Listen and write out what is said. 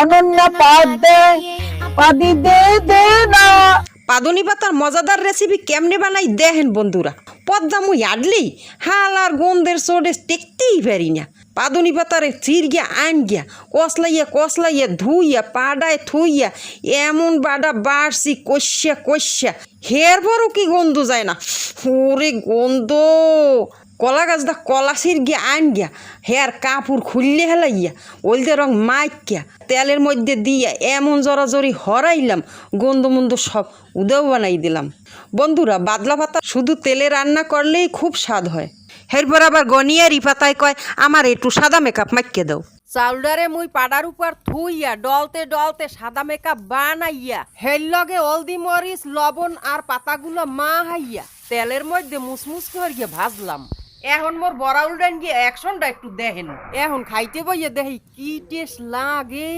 অনন্য পাদ দে, পাদি দে দে না। পাদুনি পাতার মজাদার রেসিপি কেমনে বানাই দেখেন বন্ধুরা। পদ্মা মুই আডলি হাল আর গন্ধের সোডে টেকতেই পারি না। পাদুনি পাতারে চির গিয়া আন গিয়া, কসলাইয়া কসলাইয়া ধুইয়া, পাডায় থুইয়া, এমন বাডা বাড়ছি কষা কষা হের পরও কি গন্ধ যায় না। ওরে গন্ধ! কলা গাছটা কলা সির গিয়া আন গিয়া হেয়ার কাপড় খুললে হেলাইয়া ওলদে রং মাইকিয়া তেলের মধ্যে দিয়া এমন জরাজরি হরাইলাম গন্ধ মন্দ সব উদেও বানাই দিলাম। বন্ধুরা, বাদলা পাতা শুধু তেলে রান্না করলেই খুব স্বাদ হয়। এরপর আবার গনিয়ারি পাতায় কয়, আমার একটু সাদা মেকআপ মাইকে দাও। চাউলডারে মুই পাড়ার উপর থুইয়া, ডলতে ডলতে সাদা মেকআপ বানাইয়া, হের লগে হলদি মরিচ, লবণ আর পাতাগুলো মা হাইয়া তেলের মধ্যে মুসমুস করিয়া ভাজলাম। এখন মোর বড়া উল্টান গিয়ে অ্যাকশনটা একটু দেখেন। এখন খাইতে বইয়ে দেখি কি টেস্ট লাগে।